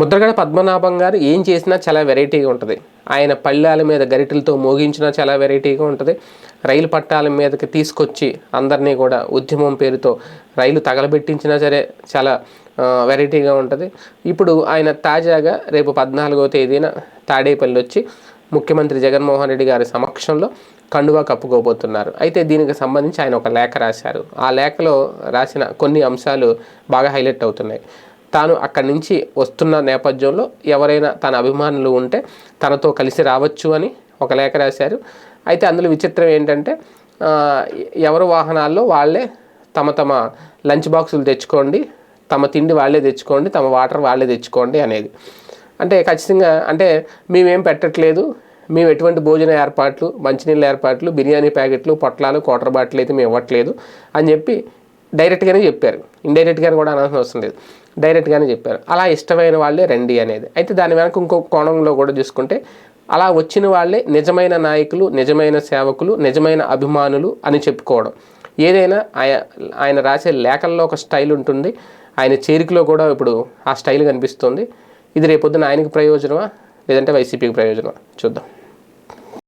ముద్రగడ పద్మనాభం గారు ఏం చేసినా చాలా వెరైటీగా ఉంటుంది. ఆయన పళ్ళాల మీద గరిటలతో మోగించినా చాలా వెరైటీగా ఉంటుంది. రైలు పట్టాల మీదకి తీసుకొచ్చి అందరినీ కూడా ఉద్యమం పేరుతో రైలు తగలబెట్టించినా సరే చాలా వెరైటీగా ఉంటుంది. ఇప్పుడు ఆయన తాజాగా రేపు పద్నాలుగో తేదీన తాడేపల్లి వచ్చి ముఖ్యమంత్రి జగన్మోహన్ రెడ్డి గారి సమక్షంలో కండువా కప్పుకోబోతున్నారు. అయితే దీనికి సంబంధించి ఆయన ఒక లేఖ రాశారు. ఆ లేఖలో రాసిన కొన్ని అంశాలు బాగా హైలైట్ అవుతున్నాయి. తాను అక్కడి నుంచి వస్తున్న నేపథ్యంలో ఎవరైనా తన అభిమానులు ఉంటే తనతో కలిసి రావచ్చు అని ఒక లేఖ రాశారు. అయితే అందులో విచిత్రం ఏంటంటే ఎవరు వాహనాల్లో వాళ్ళే తమ తమ లంచ్ బాక్సులు తెచ్చుకోండి తమ తిండి వాళ్ళే తెచ్చుకోండి తమ వాటర్ వాళ్ళే తెచ్చుకోండి అనేది. అంటే ఖచ్చితంగా అంటే మేమేం పెట్టట్లేదు మేము ఎటువంటి భోజన ఏర్పాట్లు మంచినీళ్ళ ఏర్పాట్లు బిర్యానీ ప్యాకెట్లు పొట్లాలు కోటర్ బాటిల్ అయితే మేము ఇవ్వట్లేదు అని చెప్పి డైరెక్ట్గానే చెప్పారు. ఇండైరెక్ట్గానే కూడా అనాల్సిన అవసరం లేదు. డైరెక్ట్గానే చెప్పారు. అలా ఇష్టమైన వాళ్ళే రండి అనేది. అయితే దాని వెనక ఇంకో కోణంలో కూడా చూసుకుంటే అలా వచ్చిన వాళ్ళే నిజమైన నాయకులు నిజమైన సేవకులు నిజమైన అభిమానులు అని చెప్పుకోవడం. ఏదైనా ఆయన ఆయన రాసే లేఖల్లో ఒక స్టైల్ ఉంటుంది. ఆయన చేరికలో కూడా ఇప్పుడు ఆ స్టైల్ కనిపిస్తుంది. ఇది రేపొద్దున ఆయనకి ప్రయోజనమా? లేదంటే వైసీపీకి ప్రయోజనమా? చూద్దాం.